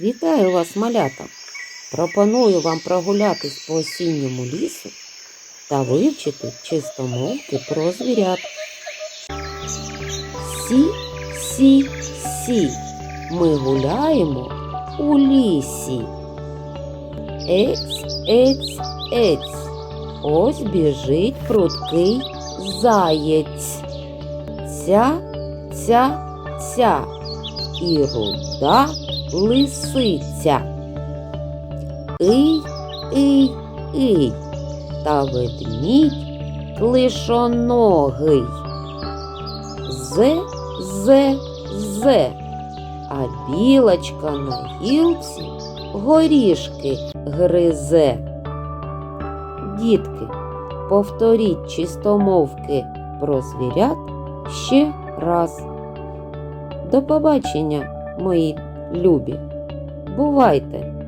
Вітаю вас, малята! Пропоную вам прогулятись по осінньому лісу та вивчити чистомовки про звірят. Сі, сі, сі. Ми гуляємо у лісі. Ець, ець, ець. Ось біжить прудкий заєць. Ця, ця, ця. І руда лисиця. Ий, ий, ий, та ведмідь клишоногий. Зе, зе, зе, а білочка на гілці горішки гризе. Дітки, повторіть чистомовки про звірят ще раз. До побачення, мої любі. Бувайте!